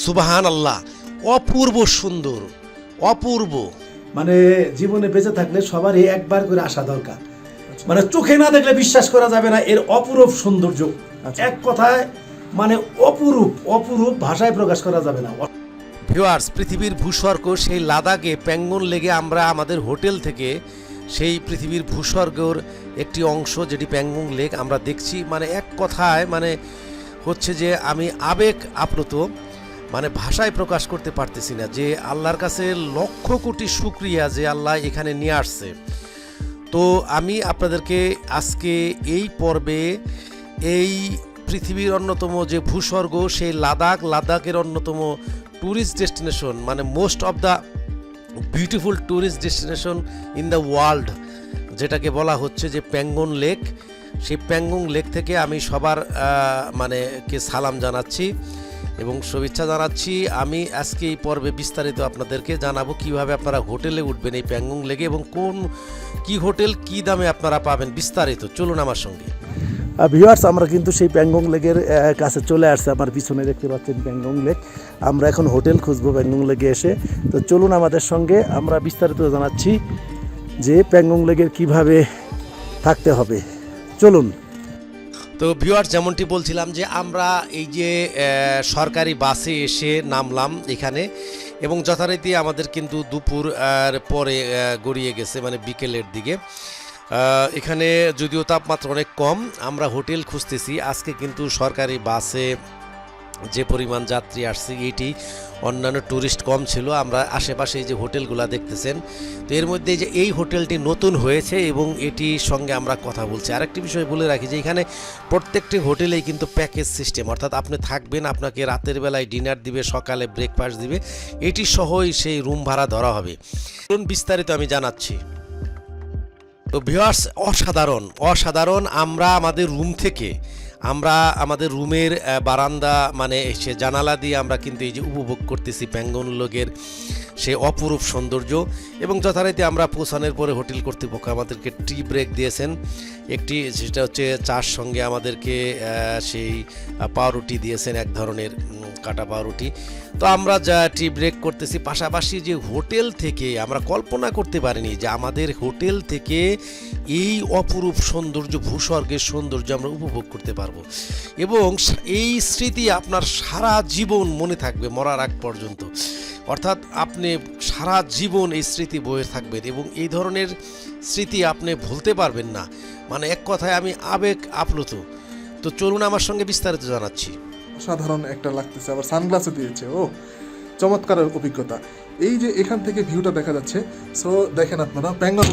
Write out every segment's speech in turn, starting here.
সুবাহান আল্লাহ অপূর্ব সুন্দর অপূর্ব। মানে জীবনে বেঁচে থাকলে সবারই একবার করে আসা দরকার। মানে চোখে না দেখলে বিশ্বাস করা যাবে না এর অপরূপ সৌন্দর্য। এক কথায় মানে অপরূপ অপরূপ ভাষায় প্রকাশ করা যাবে না। ভিউয়ার্স পৃথিবীর ভূস্বর্গ সেই লাদাখে প্যাঙ্গন লেগে আমরা আমাদের হোটেল থেকে সেই পৃথিবীর ভূস্বর্গর একটি অংশ যেটি প্যাঙ্গং লেক আমরা দেখছি। মানে এক কথায় মানে হচ্ছে যে আমি আবেগ আপ্লুত। মানে ভাষায় প্রকাশ করতে পারতেছি না যে আল্লাহর কাছে লক্ষ কোটি শুক্রিয়া যে আল্লাহ এখানে নিয়ে আসছে। তো আমি আপনাদেরকে আজকে এই পর্বে এই পৃথিবীর অন্যতম যে ভূস্বর্গ, সেই লাদাখ, লাদাখের অন্যতম ট্যুরিস্ট ডেস্টিনেশন মানে most of the beautiful tourist destination in the world যেটাকে বলা হচ্ছে যে প্যাঙ্গন লেক। সেই প্যাঙ্গং লেক থেকে আমি সবার মানে কে সালাম জানাচ্ছি। এবং শুভেচ্ছা জানাচ্ছি। আমি আজকে এই পর্বে বিস্তারিত আপনাদেরকে জানাব কীভাবে আপনারা হোটেলে উঠবেন এই প্যাঙ্গং লেগে এবং কোন কি হোটেল কি দামে আপনারা পাবেন বিস্তারিত। চলুন আমার সঙ্গে। ভিউয়ার্স আমরা কিন্তু সেই প্যাংগং আহ, কাছে চলে আসছে। আমার পিছনে দেখতে পাচ্ছেন প্যাংগং লেক। আমরা এখন হোটেল খুঁজবো প্যাংগং লেকে এসে। তো চলুন আমাদের সঙ্গে আমরা বিস্তারিত জানাচ্ছি যে প্যাংগং লেকের কীভাবে থাকতে হবে। চলুন। তো ভিউয়ার যেমনটি বলছিলাম যে আমরা এই যে সরকারি বাসে এসে নামলাম এখানে এবং যথারীতি আমাদের কিন্তু দুপুর পরে গড়িয়ে গেছে মানে বিকেলের দিকে। এখানে যদিও তাপমাত্রা অনেক কম, আমরা হোটেল খুঁজতেছি। আজকে কিন্তু সরকারি বাসে যে পরিমাণ যাত্রী আসছে, এটি অন্যান্য ট্যুরিস্ট কম ছিল। আমরা আশেপাশে যে হোটেলগুলো দেখতেছেন, তো এর মধ্যে যে এই হোটেলটি নতুন হয়েছে এবং এটির সঙ্গে আমরা কথা বলছি। আরেকটি বিষয় বলে রাখি যে এখানে প্রত্যেকটি হোটেলেই কিন্তু প্যাকেজ সিস্টেম, অর্থাৎ আপনি থাকবেন, আপনাকে রাতের বেলায় ডিনার দিবে, সকালে ব্রেকফাস্ট দিবে, এটি সহই সেই রুম ভাড়া ধরা হবে। বিস্তারিত আমি জানাচ্ছি। তো ভিউয়ার্স, অসাধারণ অসাধারণ। আমরা আমাদের রুম থেকে আমরা আমাদের রুমের বারান্দা মানে সে জানালা দিয়ে আমরা কিন্তু এই যে উপভোগ করতেছি প্যাঙ্গন লোকের সে অপরূপ সৌন্দর্য এবং যথারীতি আমরা পৌঁছানোর পরে হোটেল কর্তৃপক্ষ আমাদেরকে টি ব্রেক দিয়েছেন। একটি সেটা হচ্ছে চার সঙ্গে আমাদেরকে সেই পাউরুটি দিয়েছেন এক ধরনের কাটা পাউরুটি। তো আমরা যা টি ব্রেক করতেছি, পাশাপাশি যে হোটেল থেকে আমরা কল্পনা করতে পারিনি যে আমাদের হোটেল থেকে এই অপরূপ সৌন্দর্য, ভূস্বর্গের সৌন্দর্য আমরা উপভোগ করতে পারব। এবং এই স্মৃতি আপনার সারা জীবন মনে থাকবে মরার আগ পর্যন্ত। অর্থাৎ আপনি সারা জীবন এই স্মৃতি বয়ে থাকবেন এবং এই ধরনের স্মৃতি আপনি ভুলতে পারবেন না। মানে এক কথায় আমি আবেগ আপ্লুত। তো চলুন আমার সঙ্গে বিস্তারিত জানাচ্ছি। সাধারণ একটা লাগতেছে, আবার সানগ্লাসও দিয়েছে, ও। চমৎকার অভিজ্ঞতা। এই যে এখান থেকে ভিউটা দেখা যাচ্ছে সো দেখেন আপনারা Pangong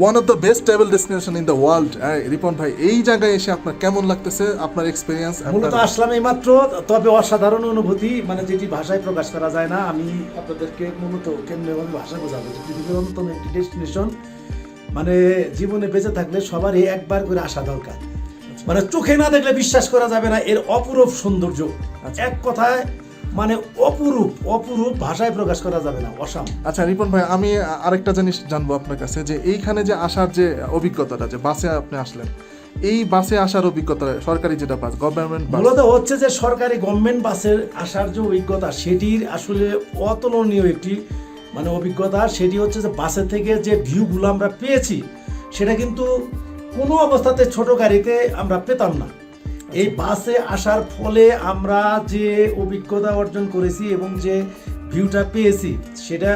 one of the best travel destination in the world Ripon ভাই এই জায়গায় এসে আপনার কেমন লাগতেছে আপনার এক্সপিরিয়েন্স মূলত আসলাম এই মাত্র তবে অসাধারণ অনুভূতি মানে যেটি ভাষায় প্রকাশ করা যায় না আমি আপনাদেরকে মূলত কেমনে ভাবে ভাষায় বোঝাবো। যে পৃথিবীর অন্যতম একটি ডেস্টিনেশন মানে জীবনে বেঁচে থাকলে সবারই একবার করে আসা দরকার। মানে চোখে না দেখলে বিশ্বাস করা যাবে না এর অপরূপ সৌন্দর্য। এক কথায় মানে অপরূপ অপরূপ ভাষায় প্রকাশ করা যাবে না অসাম। আচ্ছা রিপন ভাই আমি আরেকটা জিনিস জানব আপনার কাছে যে এইখানে যে আসার যে অভিজ্ঞতাটা যে বাসে আপনি আসলেন এই বাসে আসার অভিজ্ঞতা সরকারি যেটা বাস গভর্নমেন্ট বাস। মূলত হচ্ছে যে সরকারি গভর্নমেন্ট বাসের আসার যে অভিজ্ঞতা সেটির আসলে অতুলনীয় একটি মানে অভিজ্ঞতা সেটি হচ্ছে যে বাসের থেকে যে ভিউগুলো আমরা পেয়েছি সেটা কিন্তু কোনো অবস্থাতে ছোট গাড়িতে আমরা পেতাম না। এই বাসে আসার ফলে আমরা যে অভিজ্ঞতা অর্জন করেছি এবং যে ভিউটা পেয়েছি সেটা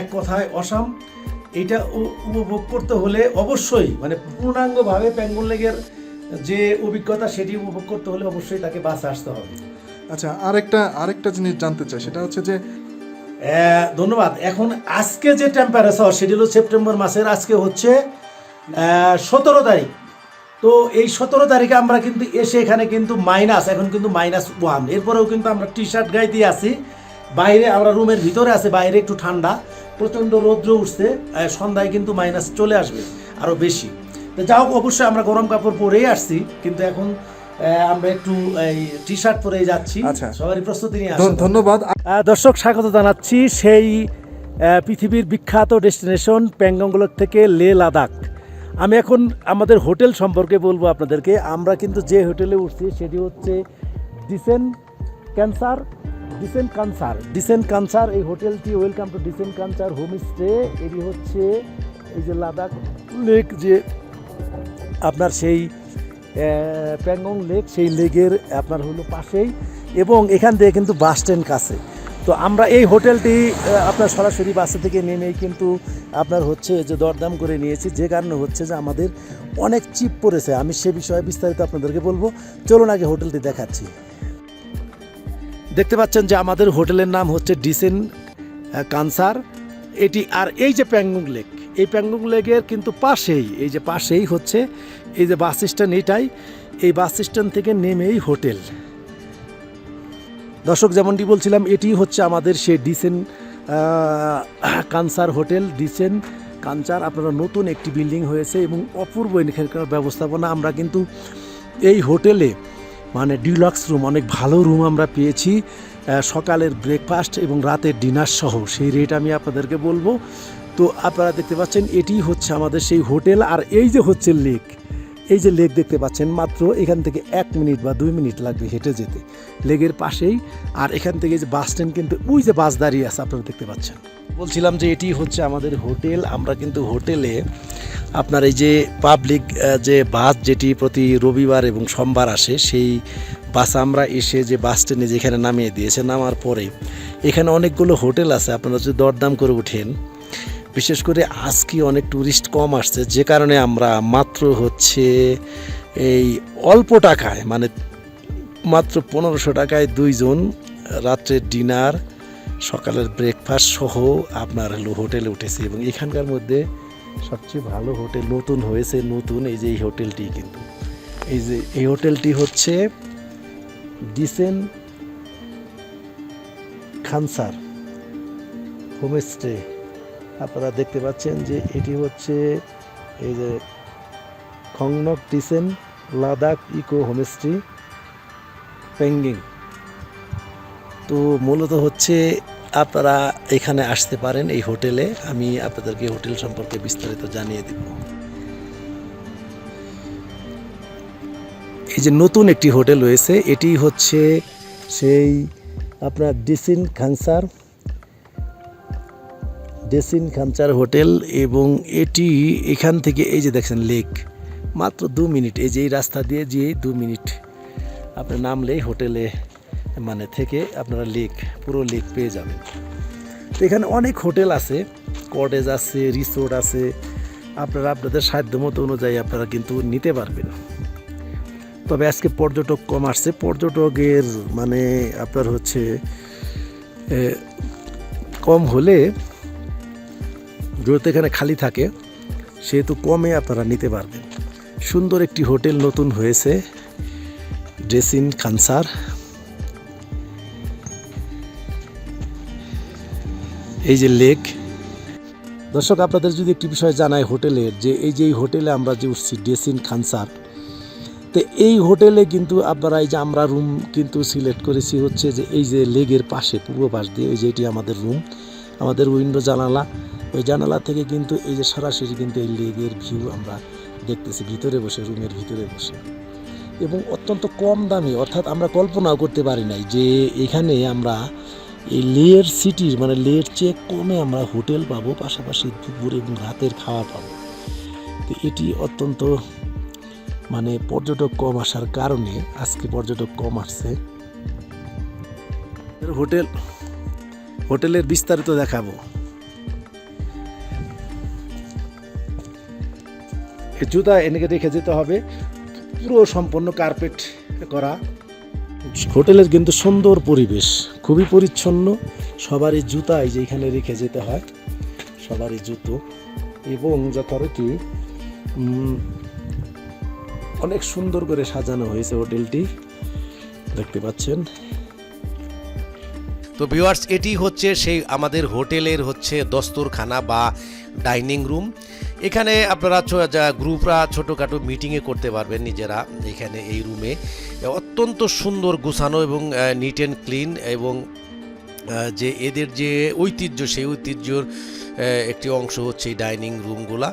এক কথায় অসাম। এটা উপভোগ করতে হলে অবশ্যই মানে পূর্ণাঙ্গভাবে প্যাঙ্গল লেগের যে অভিজ্ঞতা সেটি উপভোগ করতে হলে অবশ্যই তাকে বাসে আসতে হবে। আচ্ছা আরেকটা আরেকটা জিনিস জানতে চাই সেটা হচ্ছে যে ধন্যবাদ। এখন আজকে যে টেম্পারেচার সেটি হলো সেপ্টেম্বর মাসের আজকে হচ্ছে সতেরো তারিখ। তো এই সতেরো তারিখে আমরা কিন্তু এসে এখানে কিন্তু মাইনাস এখন কিন্তু মাইনাস ওয়ান এরপরেও কিন্তু আমরা টি শার্ট দিয়ে আছি। বাইরে আমরা রুমের ভিতরে আছে বাইরে একটু ঠান্ডা। প্রচণ্ড রৌদ্র উঠছে সন্ধ্যায় কিন্তু মাইনাস চলে আসবে আরও বেশি। তো যা হোক অবশ্যই আমরা গরম কাপড় পরেই আসছি কিন্তু এখন আমরা একটু এই টি শার্ট পরেই যাচ্ছি। আচ্ছা। সবারই প্রস্তুতি নিয়ে ধন- ধন্যবাদ। দর্শক স্বাগত জানাচ্ছি। সেই পৃথিবীর বিখ্যাত ডেস্টিনেশন প্যাংগংলক থেকে লে লাদাখ। আমি এখন আমাদের হোটেল সম্পর্কে বলব আপনাদেরকে। আমরা কিন্তু যে হোটেলে উঠছি সেটি হচ্ছে decent Kansar decent Kansar decent Kansar এই হোটেলটি welcome to decent Kansar homestay এটি হচ্ছে এই যে লাদাখ লেক যে আপনার সেই প্যাংগং লেক, সেই লেকের আপনার হলো পাশেই। এবং এখান থেকে কিন্তু বাস স্ট্যান্ড কাছে। তো আমরা এই হোটেলটি আপনার সরাসরি বাসে থেকে নেমেই কিন্তু আপনার হচ্ছে যে দরদাম করে নিয়েছি। যে কারণে হচ্ছে যে আমাদের অনেক চিপ পড়েছে। আমি সে বিষয়ে বিস্তারিত আপনাদেরকে বলব। চলুন আগে হোটেলটি দেখাচ্ছি। দেখতে পাচ্ছেন যে আমাদের হোটেলের নাম হচ্ছে ডিসেন কানসার। এটি আর এই যে প্যাংগুং লেক, এই প্যাংগুং লেকের কিন্তু পাশেই, এই যে পাশেই হচ্ছে, এই যে বাস স্ট্যান্ড এটাই, এই বাস স্ট্যান্ড থেকে নেমেই হোটেল। দর্শক, যেমনটি বলছিলাম, এটি হচ্ছে আমাদের সে ডিসেন কানসার হোটেল, ডিসেন কানসার। আপনারা নতুন একটি বিল্ডিং হয়েছে এবং অপূর্ব এখানকার ব্যবস্থাপনা। আমরা কিন্তু এই হোটেলে মানে ডিলাক্স রুম, অনেক ভালো রুম আমরা পেয়েছি সকালের ব্রেকফাস্ট এবং রাতের ডিনার সহ। সেই রেট আমি আপনাদেরকে বলব। তো আপনারা দেখতে পাচ্ছেন, এটি হচ্ছে আমাদের সেই হোটেল। আর এই যে হচ্ছে লেক এই যে লেক দেখতে পাচ্ছেন, মাত্র এখান থেকে এক মিনিট বা দুই মিনিট লাগবে হেঁটে যেতে। লেকের পাশেই, আর এখান থেকে যে বাস স্ট্যান্ড কিন্তু ওই যে বাস দাঁড়িয়ে আছে, আপনারা দেখতে পাচ্ছেন। বলছিলাম যে এটি হচ্ছে আমাদের হোটেল, আমরা কিন্তু হোটেলে আপনার এই যে পাবলিক যে বাস যেটি প্রতি রবিবার এবং সোমবার আসে, সেই বাস আমরা এসে যে বাস স্ট্যান্ডে যেখানে নামিয়ে দিয়েছে, নামার পরে এখানে অনেকগুলো হোটেল আছে, আপনারা যদি দরদাম করে উঠেন বিশেষ করে আজকে অনেক ট্যুরিস্ট কম আসছে, যে কারণে আমরা মাত্র হচ্ছে এই অল্প টাকায় মানে মাত্র পনেরোশো টাকায় দুইজন রাত্রের ডিনার সকালের ব্রেকফাস্ট সহ আপনার হলো হোটেলে উঠেছে এবং এখানকার মধ্যে সবচেয়ে ভালো হোটেল নতুন হয়েছে, নতুন এই যে এই হোটেলটি কিন্তু। এই যে এই হোটেলটি হচ্ছে ডিসেন খানসার হোমস্টে আপনারা দেখতে পাচ্ছেন যে এটি হচ্ছে এই যে Khangnak decent Ladakh eco homestay পেঙ্গিং। তো মূলত হচ্ছে আপনারা এখানে আসতে পারেন এই হোটেলে। আমি আপনাদেরকে হোটেল সম্পর্কে বিস্তারিত জানিয়ে দেব। এই যে নতুন একটি হোটেল রয়েছে, এটি হচ্ছে সেই আপনার ডিসিন খানসার ডেসিন খানচার হোটেল এবং এটি এখান থেকে এই যে দেখছেন লেক, মাত্র দু মিনিট। এই যে এই রাস্তা দিয়ে যে দু মিনিট আপনি নামলেই হোটেলে মানে থেকে আপনারা লেক, পুরো লেক পেয়ে যাবেন। তো এখানে অনেক হোটেল আছে, কটেজ আছে, রিসোর্ট আছে। আপনারা আপনাদের সাধ্য মতো অনুযায়ী আপনারা কিন্তু নিতে পারবেন। তবে আজকে পর্যটক কম আসছে। পর্যটকের মানে আপনার হচ্ছে কম হলে যেহেতু এখানে খালি থাকে, সেহেতু কমে আপনারা নিতে পারবেন। সুন্দর একটি হোটেল নতুন হয়েছে, ড্রেসিন খানসার এই যে লেক। দর্শক, আপনাদের যদি একটি বিষয় জানায় হোটেলের যে এই যে এই হোটেলে আমরা যে উঠছি ডেসিন খানসার তো এই হোটেলে কিন্তু আপনারা এই যে আমরা রুম কিন্তু সিলেক্ট করেছি হচ্ছে যে এই যে লেগের পাশে, পূর্ব পাশ দিয়ে, এই যে এটি আমাদের রুম, আমাদের উইন্ডো জানালা। ওই জানালা থেকে কিন্তু এই যে সরাসরি কিন্তু এই লেগের ভিউ আমরা দেখতেছি, ভিতরে বসে, রুমের ভিতরে বসে। এবং অত্যন্ত কম দামি, অর্থাৎ আমরা কল্পনাও করতে পারি নাই যে এখানে আমরা এই লেয়ের সিটির মানে লেয়ের চেয়ে কমে আমরা হোটেল পাবো, পাশাপাশি দুপুর এবং রাতের খাওয়া পাবো। তো এটি অত্যন্ত মানে পর্যটক কম আসার কারণে আজকে পর্যটক কম আসছে। হোটেল, হোটেলের বিস্তারিত দেখাবো। জুতা এনেকে রেখে যেতে হবে। পুরো সম্পূর্ণ কার্পেট করা। হোটেলের কিন্তু সুন্দর পরিবেশ, খুবই পরিচ্ছন্ন। সবারই জুতা এই যে এখানে রেখে যেতে হয়, সবারই জুতো। এবং যথারীতি অনেক সুন্দর করে সাজানো হয়েছে হোটেলটি। দেখতে পাচ্ছেন। তো ভিউয়ার্স এটি হচ্ছে সেই আমাদের হোটেলের হচ্ছে দস্তরখানা বা ডাইনিং রুম। এখানে আপনারা যা- গ্রুপরা ছোটোখাটো মিটিংয়ে করতে পারবেন নিজেরা এখানে এই রুমে অত্যন্ত সুন্দর গুছানো এবং নিট অ্যান্ড ক্লিন এবং যে এদের যে ঐতিহ্য, সেই ঐতিহ্যর একটি অংশ হচ্ছে এই ডাইনিং রুমগুলা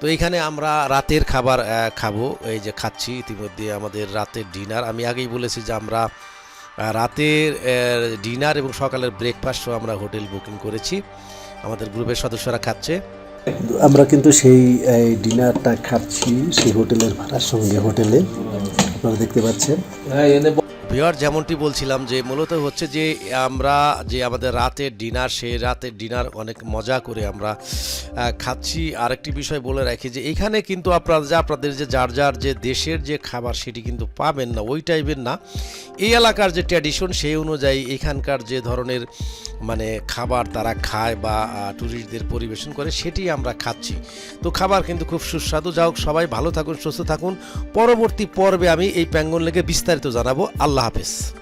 তো এখানে আমরা রাতের খাবার খাব। এই যে খাচ্ছি ইতিমধ্যে আমাদের রাতের ডিনার আমি আগেই বলেছি যে আমরা রাতের ডিনার এবং সকালের ব্রেকফাস্টও আমরা হোটেল বুকিং করেছি। আমাদের গ্রুপের সদস্যরা খাচ্ছে। আমরা কিন্তু সেই ডিনারটা খাচ্ছি সেই হোটেলের ভাড়ার সঙ্গে হোটেলে। আপনারা দেখতে পাচ্ছেন। ভিওর যেমনটি বলছিলাম যে মূলত হচ্ছে যে আমরা যে আমাদের রাতের ডিনার সেই রাতের ডিনার অনেক মজা করে আমরা খাচ্ছি। আরেকটি বিষয় বলে রাখি যে এখানে কিন্তু আপনারা যে আপনাদের যে যার যার যে দেশের যে খাবার সেটি কিন্তু পাবেন না, ওই টাইপের না। এই এলাকার যে ট্র্যাডিশন সেই অনুযায়ী এখানকার যে ধরনের মানে খাবার তারা খায় বা ট্যুরিস্টদের পরিবেশন করে সেটি আমরা খাচ্ছি। তো খাবার কিন্তু খুব সুস্বাদু। যা হোক, সবাই ভালো থাকুন, সুস্থ থাকুন। পরবর্তী পর্বে আমি এই প্যাঙ্গন লেগে বিস্তারিত জানাব। আল্লাহ হাফেজ।